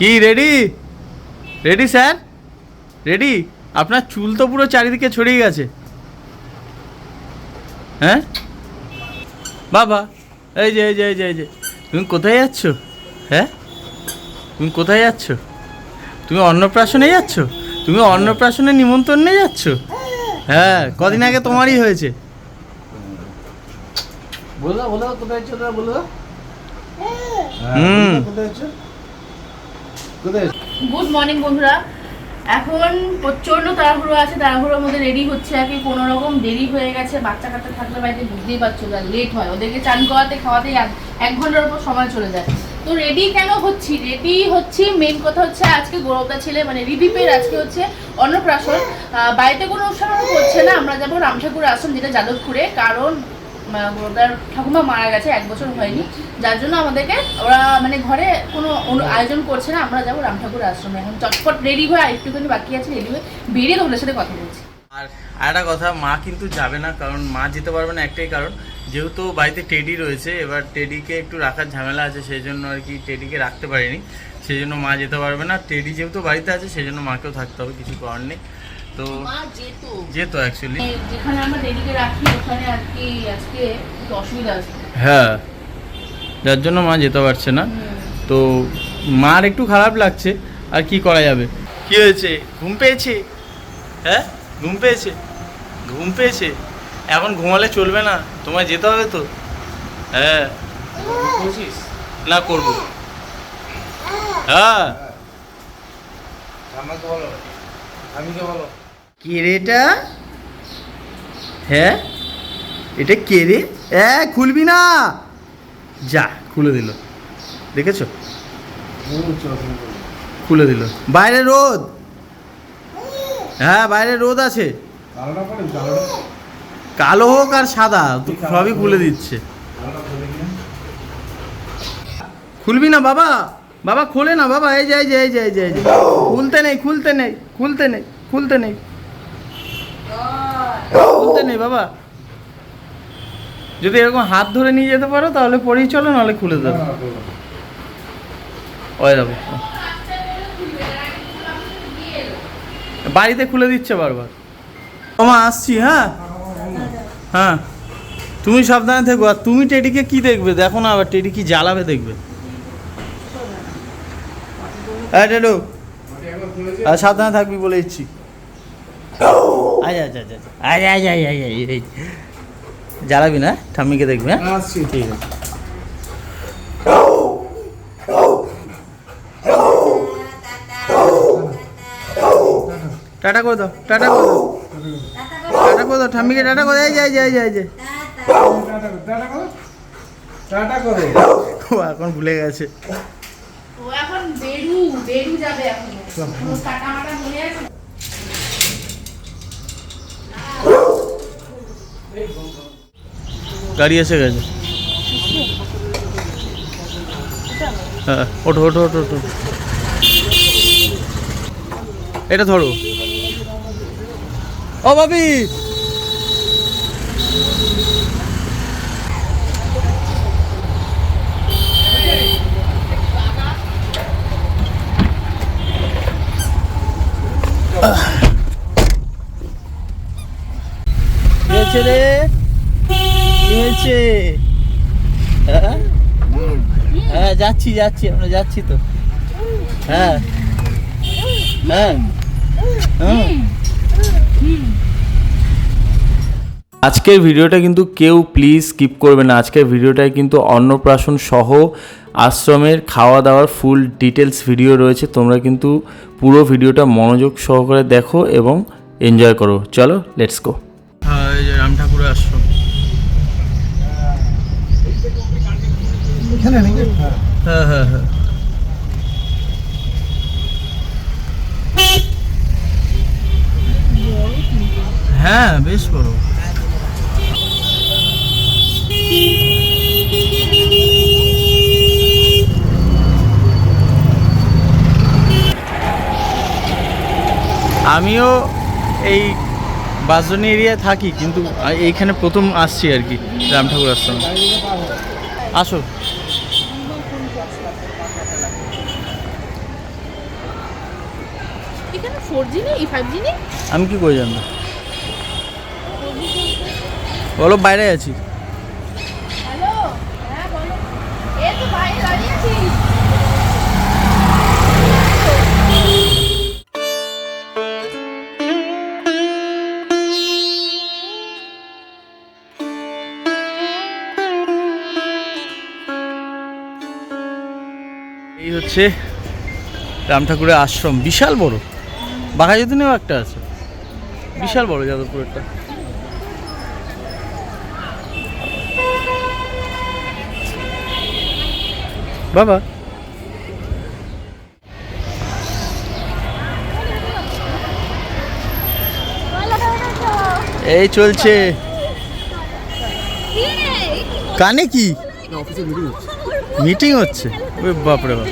কি ready ready sir ready আপনার চুল তো পুরো চারিদিকে ছড়িয়ে গেছে। হ্যাঁ? বাবা এই যে এই যে এই যে এই যে তুমি কোথায় যাচ্ছ? হ্যাঁ? তুমি কোথায় যাচ্ছ? তুমি অন্নপ্রাশনে যাচ্ছ? তুমি অন্নপ্রাশনে নিমন্ত্রণে যাচ্ছ? হ্যাঁ কদিন আগে তোমারই হয়েছে। বলো বলো কোথায় যাচ্ছ বলো হুম। কোথায় কোথায় যাচ্ছ? গুড মর্নিং বন্ধুরা। এখন প্রচণ্ড তাড়াহুড়ো আছে। তাড়াহুড়োর মধ্যে রেডি হচ্ছে আর কি। কোনো রকম দেরি হয়ে গেছে। বাচ্চা কাচ্চা থাকলে বাড়িতে বুঝতেই পারছ লেট হয়। ওদেরকে চান করাতে, খাওয়াতেই এক- ঘণ্টার উপর সময় চলে যায়। তো রেডি কেন হচ্ছি? রেডি হচ্ছি মেন কথা হচ্ছে আজকে গৌরবদা ছেলে মানে রিদীপের আজকে হচ্ছে অন্নপ্রাশন। বাড়িতে কোনো অনুষ্ঠান করছে না। আমরা যাব রামঠাকুর আশ্রম, যেটা যাদবপুরে। কারণ গৌরবদার ঠাকুমা মারা গেছে। এক বছর হয়নি। যার জন্য আমাদেরকে ওরা মানে ঘরে কোনো আয়োজন করছে না আমরা যাব রামঠাকুর আশ্রমে। এখন চটপট রেডি হয়ে আর একটুখানি বাকি আছে রেডি হয়ে বেরিয়ে তোমাদের সাথে কথা বলছি। আর একটা কথা মা কিন্তু যাবে না কারণ মা যেতে পারবে না একটাই কারণ যেহেতু বাড়িতে টেডি রয়েছে এবার টেডিকে একটু রাখার ঝামেলা আছে সেই জন্য আর কি টেডিকে রাখতে পারিনি। সেই জন্য মা যেতে পারবে না টেডি যেহেতু বাড়িতে আছে সেই জন্য মাকেও থাকতে হবে কিছু করার নেই। তো মা যেত। অ্যাকচুয়ালি যেখানে আমরা রেডিকে রাখি ওখানে আর কি আজকে অসুবিধা আছে। হ্যাঁ। যার জন্য মা যেতে পারছে না। তো মার একটু খারাপ লাগছে আর কি করা যাবে? কি হয়েছে? ঘুম পেয়েছে? হ্যাঁ? ঘুম পেয়েছে? ঘুম পেয়েছে? এখন ঘুমালে চলবে না। তোমায় যেতে হবে তো? হ্যাঁ? না করব। হ্যাঁ। আমাকে বলো। আমিকে বলো। কে রে এটা? হ্যাঁ? এটা কে রে? হ্যাঁ খুলবি না! যা, খুলে দিল। দেখেছ। খুলে দিল। বাইরে রোদ! হ্যাঁ বাইরে রোদ আছে। কালো হোক আর সাদা, সবই খুলে দিচ্ছে? খুলবি না বাবা? বাবা, খোলে না বাবা। এই যে এই যে এই যে এই যে এই যে। খুলতে নেই খুলতে নেই খুলতে নেই খুলতে নেই। খুলতে নেই বাবা। যদি এরকম হাত ধরে নিয়ে যেতে পারো তাহলে পরেই চলো নাহলে খুলে দেবো যাব বাড়িতে খুলে দিচ্ছে বারবার তোমা আসছি হ্যাঁ হ্যাঁ তুমি সাবধানে থেকো আর তুমি টেডিকে কি দেখবে দেখো না আবার টেডি কি জ্বালাবে দেখবে হ্যাঁ টেডু আর সাবধানে থাকবি বলে দিচ্ছি আচ্ছা আচ্ছা আচ্ছা আয় আয় আয় আয় আয় এই জ্বালাবি না ঠাম্মিকে দেখবি হ্যাঁ? ঠিক আছে। টাটা করে দাও টাটা করে দাও। টাটা করে দাও ঠাম্মিকে টাটা করে এই যে এই যে এই যে এই যে। টাটা করো, টাটা করো। টাটা করো। ও এখন ভুলে গেছে। ও এখন বেরু বেরু যাবে এখন। টাটা মাটা আছে গাড়ি এসে গেছে। হ্যাঁ ওঠো ওঠো ওঠো ওঠো। এটা ধরো। ও বাবি কি হ্যাঁ? হ্যাঁ যাচ্ছি যাচ্ছি, আমরা যাচ্ছি তো। হ্যাঁ। হ্যাঁ। আজকের ভিডিওটা কিন্তু কেউ প্লিজ স্কিপ করবে না। আজকের ভিডিওটায় কিন্তু অন্নপ্রাশন সহ আশ্রমের খাওয়া দাওয়ার ফুল ডিটেলস ভিডিও রয়েছে। তোমরা কিন্তু পুরো ভিডিওটা মনোযোগ সহকারে দেখো এবং এনজয় করো। চলো লেটস গো হ্যাঁ এই যে রাম ঠাকুরের আশ্রম হ্যাঁ। হ্যাঁ হ্যাঁ। হ্যাঁ বেশ বড়। আমিও এই বাসনি এরিয়ায় থাকি, কিন্তু এইখানে প্রথম আসছি আর কি রাম ঠাকুর আশ্রমে। আসো। ফোর জি নেই ফাইভ জি নেই? আমি কি করে জানব? বলো বাইরে আছি। হ্যালো? হ্যাঁ বলো। এই তো বাইরে দাঁড়িয়ে আছি। এই হচ্ছে রাম ঠাকুরের আশ্রম বিশাল বড়। বাঘাযতীনেও একটা আছে। বিশাল বড় যাদবপুরেরটা বাবা। এই চলছে। কানে কি? মিটিং হচ্ছে। বাপরে বাপ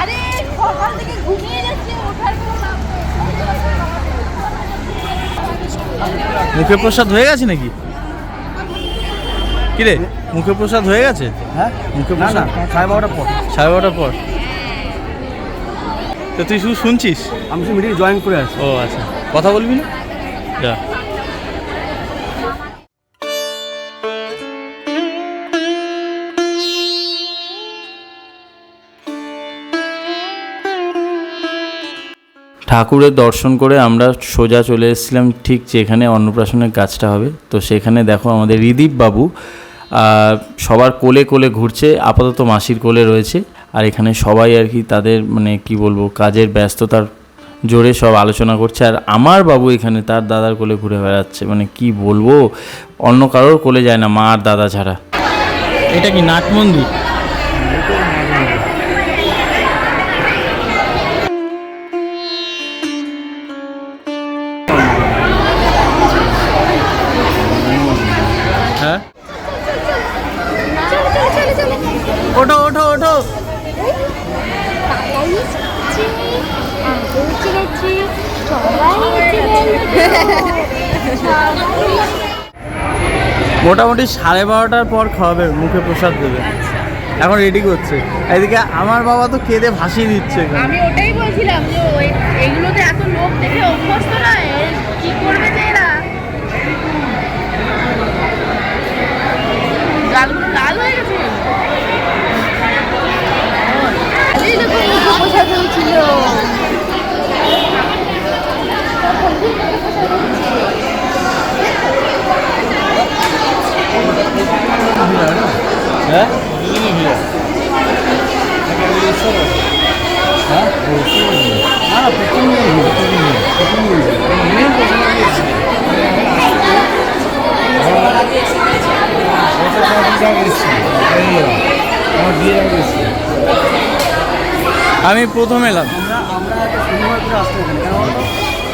আরে সকাল থেকে ঘুমিয়ে যাচ্ছে ওঠার কোনো নাম নেই। মুখে প্রসাদ হয়ে গেছে নাকি? কিরে মুখে প্রসাদ হয়ে গেছে? হ্যাঁ? মুখে না না প্রসাদ? সাড়ে বারোটার পর। সাড়ে বারোটার পর? তো তুই শুধু শুনছিস? আমি শুধু মিটিং জয়েন করে আছি। ও আচ্ছা। কথা বলবি না? যা। ঠাকুরের দর্শন করে আমরা সোজা চলে এসেছিলাম ঠিক যেখানে অন্নপ্রাশনের কাজটা হবে। তো সেখানে দেখো আমাদের রিদীপ বাবু সবার কোলে কোলে ঘুরছে, আপাতত মাসির কোলে রয়েছে। আর এখানে সবাই আর কি তাদের মানে কি বলব, কাজের ব্যস্ততার জোরে সব আলোচনা করছে। আর আমার বাবু এখানে তার দাদার কোলে ঘুরে বেড়াচ্ছে। মানে কি বলব, অন্য কারোর কোলে যায় না, মা আর দাদা ছাড়া। এটা কি নাট মন্দির? মোটামুটি সাড়ে বারোটার পর খাওয়াবে মুখে প্রসাদ দেবে। এখন রেডি করছে। এদিকে আমার বাবা তো কেঁদে ভাসিয়ে দিচ্ছে আমি ওটাই বলছিলাম যে এত লোক দেখে অভ্যস্ত না কি করবে যে এরা? গালগুলো লাল হয়ে গেছে। এই দেখো হ্যাঁ আমি প্রথম এলাম। আমরা শনিবার করে আসতে এখানে। কেন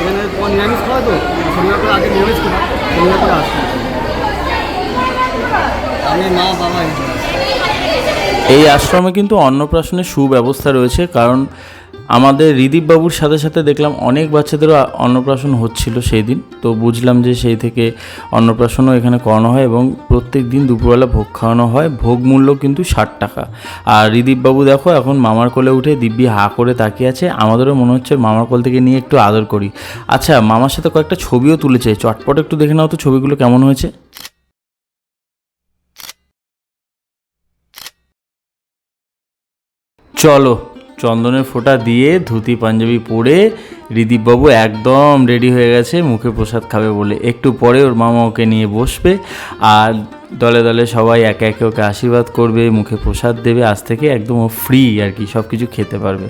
এখানে তোমার নিরামিষ খাওয়া তো? শনিবার করে আগে নিরামিষ খেতাম শনিবার করে আসতে। এই আশ্রমে কিন্তু অন্নপ্রাশনের সুব্যবস্থা রয়েছে, কারণ আমাদের রিদীপ বাবুর সাথে সাথে দেখলাম অনেক বাচ্চাদেরও অন্নপ্রাশন হচ্ছিল সেই দিন। তো বুঝলাম যে সেই থেকে অন্নপ্রাশনও এখানে করানো হয় এবং প্রত্যেক দিন দুপুরবেলা ভোগ খাওয়ানো হয়। ভোগ মূল্য কিন্তু ষাট টাকা। আর রিদীপ বাবু দেখো, এখন মামার কোলে উঠে দিব্যি হা করে তাকিয়ে আছে। আমাদেরও মনে হচ্ছে মামার কোল থেকে নিয়ে একটু আদর করি। আচ্ছা মামার সাথে কয়েকটা ছবিও তুলেছে চটপট একটু দেখে নাও তো ছবিগুলো কেমন হয়েছে। চলো, চন্দনের ফোঁটা দিয়ে ধুতি, পাঞ্জাবি পরে রিদীপবাবু একদম রেডি হয়ে গেছে, মুখে প্রসাদ খাবে বলে। একটু পরে ওর মামা ওকে নিয়ে বসবে, আর দলে দলে সবাই একে একে ওকে আশীর্বাদ করবে, মুখে প্রসাদ দেবে, আজ থেকে একদম ও ফ্রি আর কি সব কিছু খেতে পারবে।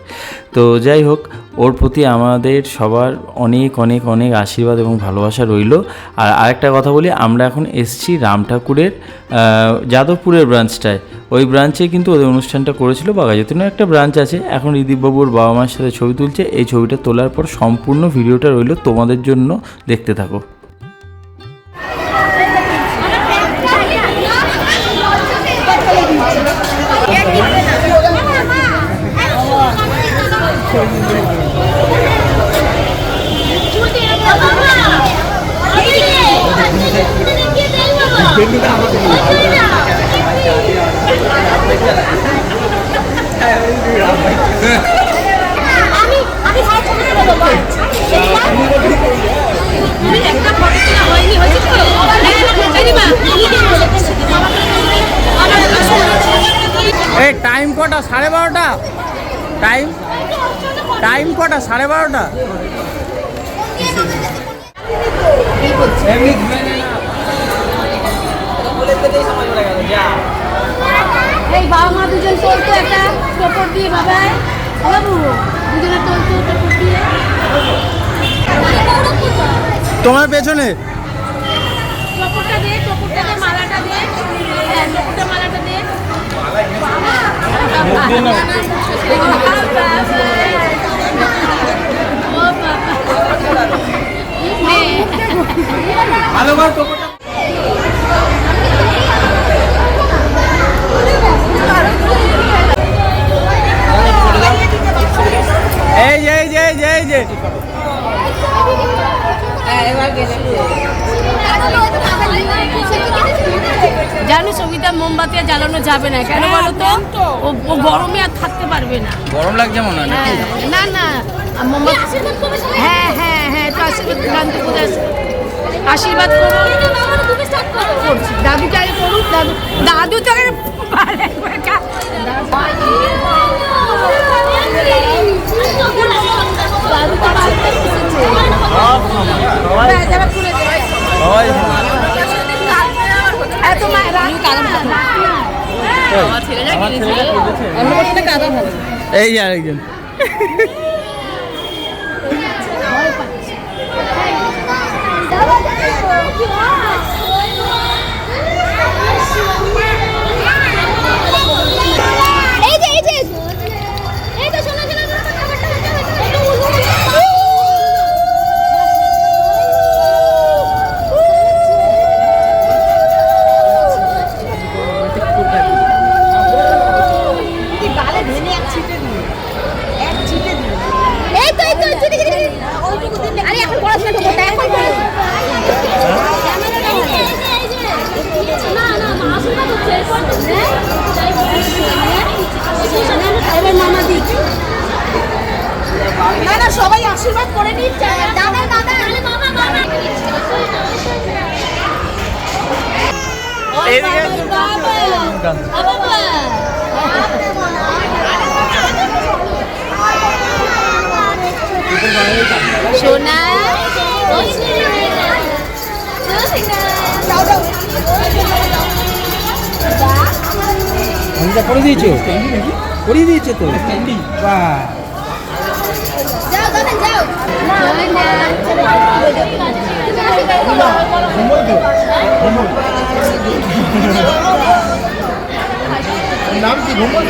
তো যাই হোক, ওর প্রতি আমাদের সবার অনেক অনেক অনেক আশীর্বাদ এবং ভালোবাসা রইল। আর আরেকটা কথা বলি, আমরা এখন এসছি রাম ঠাকুরের যাদবপুরের ব্রাঞ্চটায় ওই ব্রাঞ্চে কিন্তু ওদের অনুষ্ঠানটা করেছিল বাঘাযতীনের একটা ব্রাঞ্চ আছে। এখন রিদীপবাবুর বাবা মার সাথে ছবি তুলছে। এই ছবিটা তোলার পর সম্পূর্ণ ভিডিওটা রইল তোমাদের জন্য। দেখতে থাকো। এই টাইম কটা? সাড়ে বারোটা? টাইম টাইম কটা? সাড়ে বারোটা? এই বাবা মা দুজন চলতো একটা টোপর দিয়ে বাবাই বাবু দুজনে চলতো টোপর দিয়ে। তোমার পেছনে? টোপরটা দে টোপরটা দে মালাটা দে। হ্যাঁ টোপরটা মালাটা দে। ও বাবা। ভালো ভালো টোপরটা এই যে এই যে এই যে এই যে। জানো সঙ্গীতা মোমবাতি জ্বালানো যাবে না। কেন বলো তো। ও- গরমে আর থাকতে পারবে না। গরম লাগছে মনে হয় হ্যাঁ, না না। মোমবাতি হ্যাঁ হ্যাঁ হ্যাঁ কোথায় আছে? আশীর্বাদ করো করছি দাদুকে আগে করুক দাদু দাদু তো এই যে আরেকজন এই অনিতা করে দিয়েছ? করে দিয়েছে তো? বাহ। নাম কি ভ্রমণ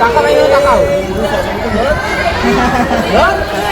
টাকা পাই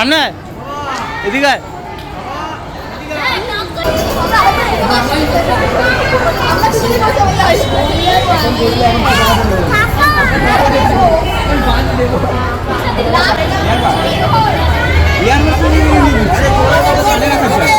সামনে আয়। এদিকে আয়। এই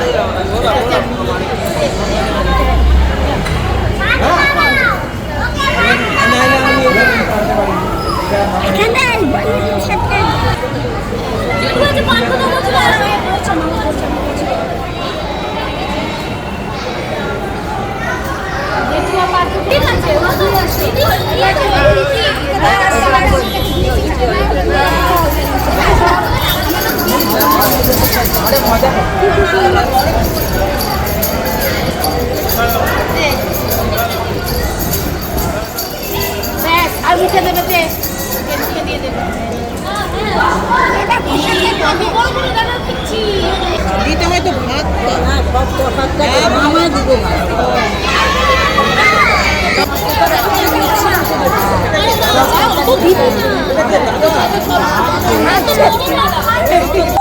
দিয়ে দেবে ঠিক আছে ব্যাস আর মুখে দেবে দে মুখে দিয়ে দেবে দিতে হয় তো ভাত হ্যাঁ দিব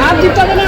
আর দিতে হবে না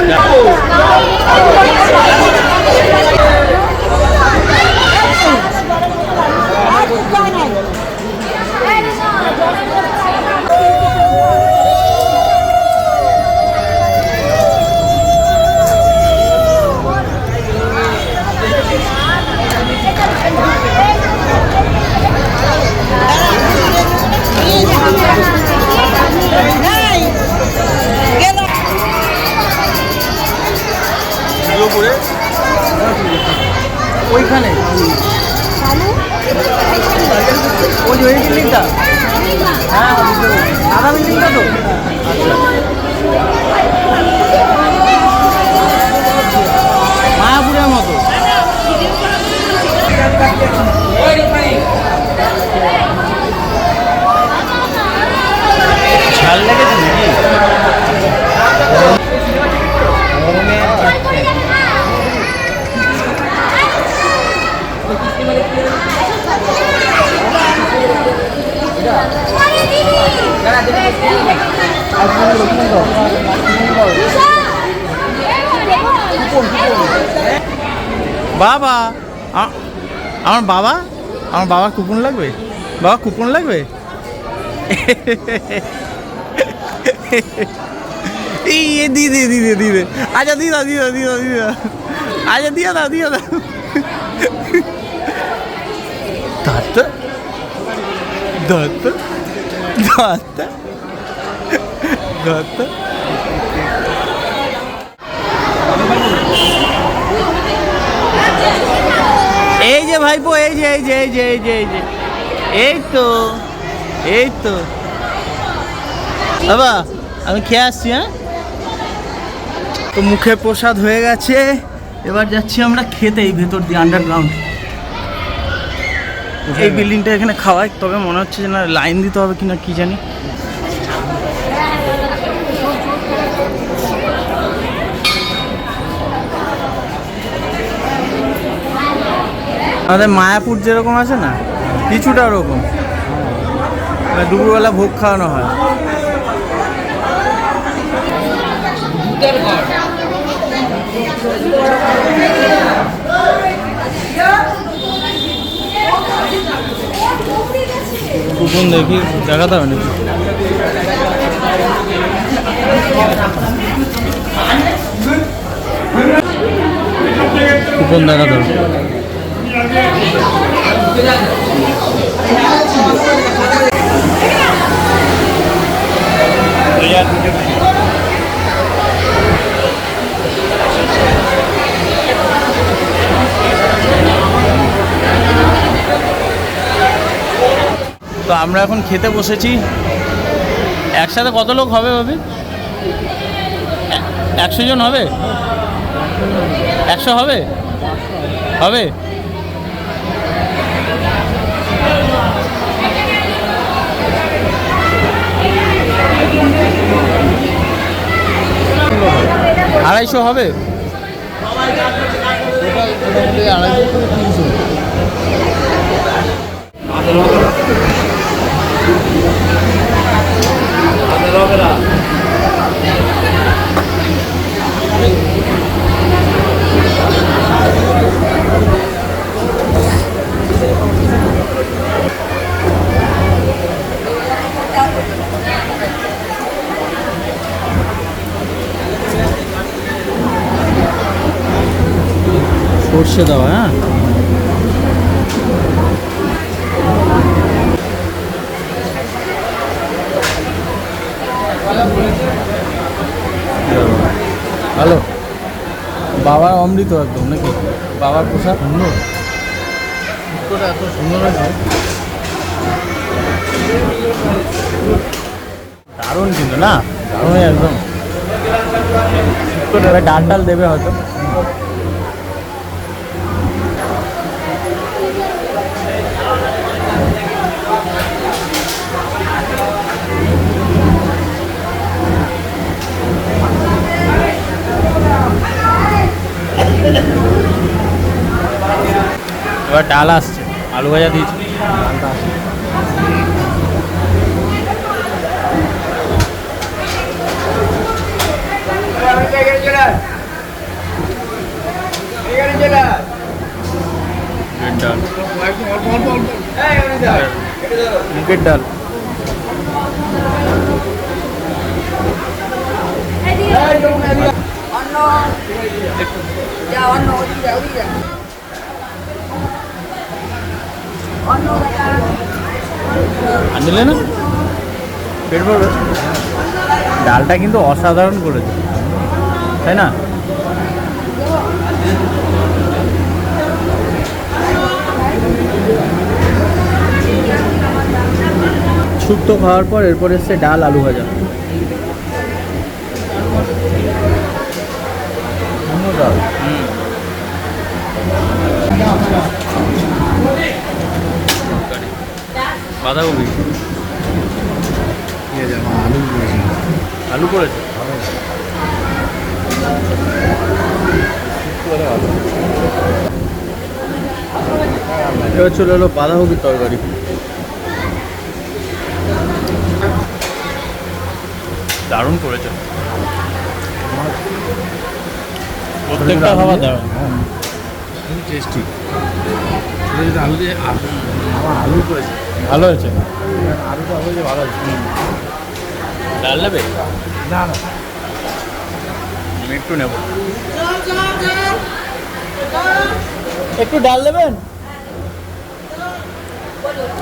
বাবা আমার বাবা? আমার বাবার কুপন লাগবে? বাবা, কুপন লাগবে? দিয়ে দিয়ে দিয়ে দে। আচ্ছা দিয়ে দাও দিয়ে দাও। আচ্ছা দিয়ে দাও দিয়ে দাও। দত্ত দত্ত দত্ত দত্ত এই যে ভাইপো, এই যে এই যে এই যে এই যে এই যে। এই তো এই তো। বাবা, আমি খেয়ে আসছি হ্যাঁ? তো মুখে প্রসাদ হয়ে গেছে। এবার যাচ্ছি আমরা খেতে, এই ভেতর দিয়ে আন্ডারগ্রাউন্ড এই বিল্ডিংটা এখানে খাওয়ায়, তবে মনে হচ্ছে যে না লাইন দিতে হবে কিনা কি জানি। আমাদের মায়াপুর যেরকম আছে না, কিছুটা ওরকম। মানে দুপুরবেলা ভোগ খাওয়ানো হয়। কুপন দেখি দেখাতে হবে নাকি? কুপন দেখাতে হবে। তো আমরা এখন খেতে বসেছি। একসাথে কত লোক হবে ভাবি? একশো জন হবে? একশো হবে? হবে? আড়াইশো হবে? সর্ষে দেওয়া হ্যাঁ হ্যালো বাবা অমৃত একদম নাকি? বাবার পোশাক সুন্দর? এত সুন্দর দারুণ কিন্তু না? দারুণ একদম। ডাল ডাল দেবে হয়তো। এবার ডাল আসছে আলু ভাজা দিয়েছি ডালটা আসছে ডাল মুগের ডাল আনলে না? পেট ভরবে ডালটা কিন্তু অসাধারণ করেছে। তাই না? শুক্তো খাওয়ার পর এরপর এসছে ডাল আলু ভাজা। ডাল? বাঁধাকপি? আলু করেছে। এবার চলে এলো বাঁধাকপির তরকারি। দারুণ করেছে। প্রত্যেকটা খাবার দারুণ। টেস্টি যদি আলু দিয়ে আলু করেছে। ভালো হয়েছে? আলুটা হয়েছে ভালো হয়েছে। ডাল নেবে? না না। আমি একটু নেব। একটু ডাল দেবেন?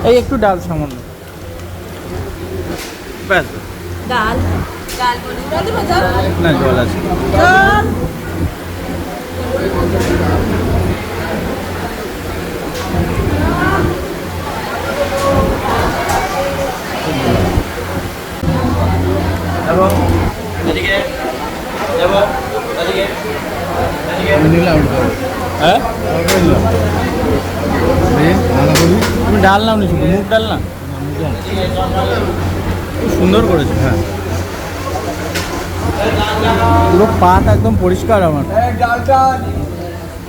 এই একটু ডাল সামান্য। ব্যাস। ডাল ডাল না জল আছে। ওটা। হ্যাঁ? তুমি ডাল নাও নি শুধু মুগ ডাল না খুব সুন্দর করেছে। হ্যাঁ। পুরো পাট একদম পরিষ্কার আমার।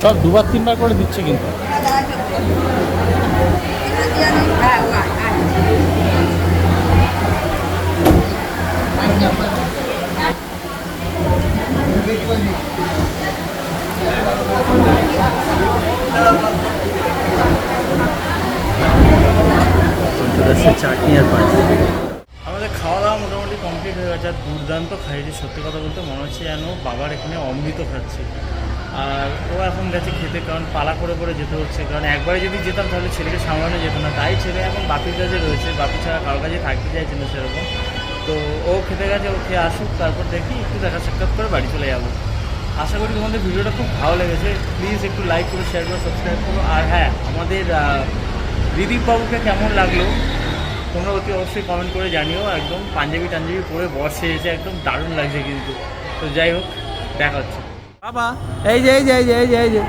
সব দুবার তিনবার করে দিচ্ছে কিন্তু। আমাদের খাওয়া দাওয়া মোটামুটি কমপ্লিট হয়ে গেছে। আর দুর্দান্ত খাইয়েছি, সত্যি কথা বলতে মনে হচ্ছে যেন বাবার এখানে অমৃত খাচ্ছে। আর ও এখন গেছে খেতে, কারণ পালা করে করে যেতে হচ্ছে। কারণ একবারে যদি যেতাম তাহলে ছেলেকে সামলানো যেত না। তাই ছেলে এখন বাপির কাছে রয়েছে। বাপি ছাড়া কারোর কাছে থাকতে চাইছে না সেরকম। তো ও খেতে গেছে, ও খেয়ে আসুক, তারপর দেখি একটু দেখা সাক্ষাৎ করে বাড়ি চলে যাব। আশা করি তোমাদের ভিডিওটা খুব ভালো লেগেছে। প্লিজ একটু লাইক করো শেয়ার করো সাবস্ক্রাইব করো। আর হ্যাঁ আমাদের বাবুকে কেমন লাগল? তোমরা অতি অবশ্যই কমেন্ট করে জানিও। একদম পাঞ্জাবি টাঞ্জাবি পরে বসে এসে একদম দারুণ লাগছে কিন্তু। তো যাই হোক, দেখা হচ্ছে। বাবা, এই যে এই যে এই যে এই যে এই যে।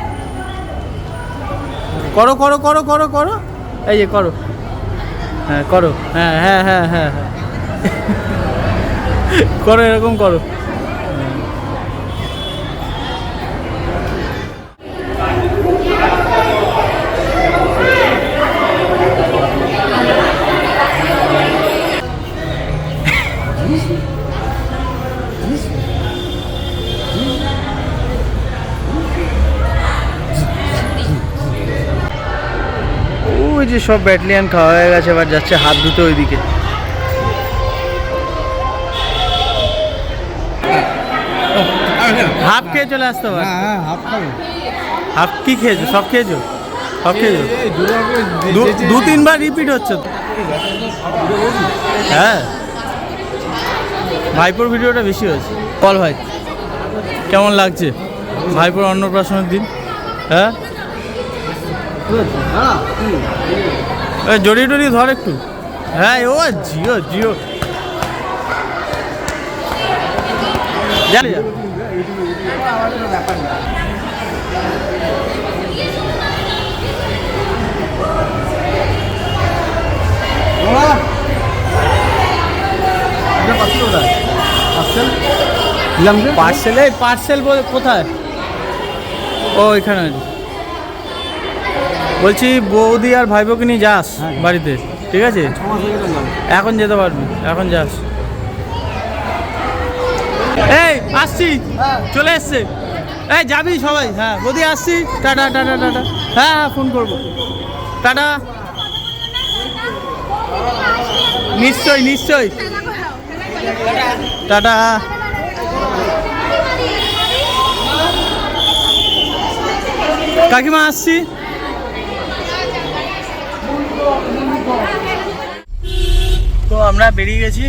করো করো করো করো করো। এই যে, করো। হ্যাঁ করো। হ্যাঁ হ্যাঁ হ্যাঁ হ্যাঁ হ্যাঁ। করো, এরকম করো। ওই যে সব ব্যাটালিয়ান খাওয়া হয়ে গেছে, এবার যাচ্ছে হাত ধুতে ওইদিকে। খেয়ে চলে আসতে হবে? হ্যাঁ হাফ খাবে। হাফ কি খেয়েছো? সব খেয়েছো? সব খেয়েছো? দু- তিনবার রিপিট হচ্ছে হ্যাঁ। ভাইপোর ভিডিওটা বেশি হয়েছে। বল ভাই কেমন লাগছে? ভাইপোর অন্নপ্রাশনের দিন? হ্যাঁ? জড়িয়ে টড়িয়ে ধর একটু। হ্যাঁ ও জিও জিও। জানি যা। পার্সেলে পার্সেল কোথায়? ও এখানে। বলছি বৌদি আর ভাইবোকে নিয়ে যাস বাড়িতে ঠিক আছে? এখন যেতে পারবি এখন যাস। এই আসছি। চলে এসছে। এই যাবি সবাই? হ্যাঁ বৌদি আসছি। Tata tata tata. হ্যাঁ হ্যাঁ ফোন করব। টাটা। নিশ্চয় নিশ্চয়। টাটা। কাকিমা, আসছি। তো আমরা বেরিয়ে গেছি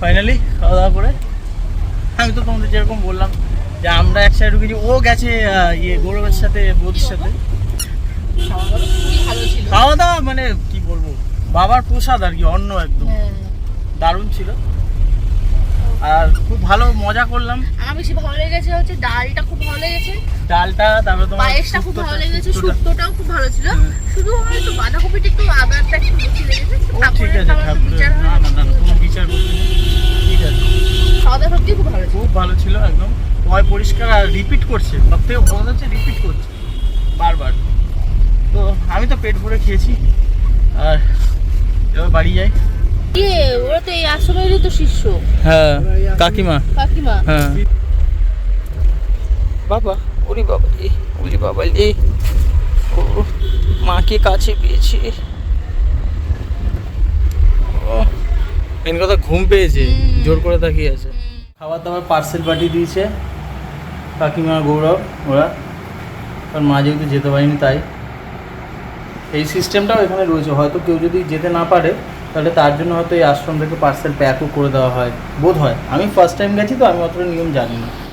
ফাইনালি খাওয়া দাওয়া করে। আমি তো তোমাদের যেরকম বললাম যে আমরা এক সাইড ঢুকেছি। ও গেছে ইয়ে গৌরবের সাথে বৌদির সাথে। ভালো খাওয়া দাওয়া মানে কি বলব? বাবার প্রসাদ আর কি অন্য একদম। দারুণ ছিল। আর খুব ভালো মজা করলাম। আমার বেশি ভালো লেগেছে হচ্ছে ডালটা খুব ভালো লেগেছে। ডালটা তারপরে তোমার পায়েসটা খুব ভালো লেগেছে শুক্তোটা- শুক্তোটাও খুব ভালো ছিল। শুধু আমার একটু বাঁধাকপিটা একটু আদারটা একটু বেশি লেগেছে ঠিক আছে না না না কোনো বিচার করতে ঠিক আছে। খাওয়া দাওয়া সত্যি খুব ভালো ছিল। খুব ভালো ছিল একদম। পয় পরিষ্কার আর রিপিট করছে। সব থেকে বড় হচ্ছে রিপিট করছে। বারবার। তো আমি তো পেট ভরে খেয়েছি। আর এবার বাড়ি যাই। ইয়ে ওরা তো এই আশ্রমেরই তো শিষ্য। হ্যাঁ কাকিমা। কাকিমা। হ্যাঁ। বাবা ওরে বাবা ওরে বাবা ও মাকে কাছে পেয়েছে। কথা ঘুম পেয়েছে। জোর করে তাকিয়ে আছে। খাবার দাবার পার্সেল পাঠিয়ে দিয়েছে। কাকিমা, গৌরব, ওরা। কারণ মা যেহেতু যেতে পারেনি, তাই। এই সিস্টেমটাও এখানে রয়েছে। হয়তো কেউ যদি যেতে না পারে, তাহলে তার জন্য হয়তো এই আশ্রম থেকে পার্সেল প্যাকও করে দেওয়া হয়। বোধ হয়। আমি ফার্স্ট টাইম গেছি তো, আমি অতটা নিয়ম জানি না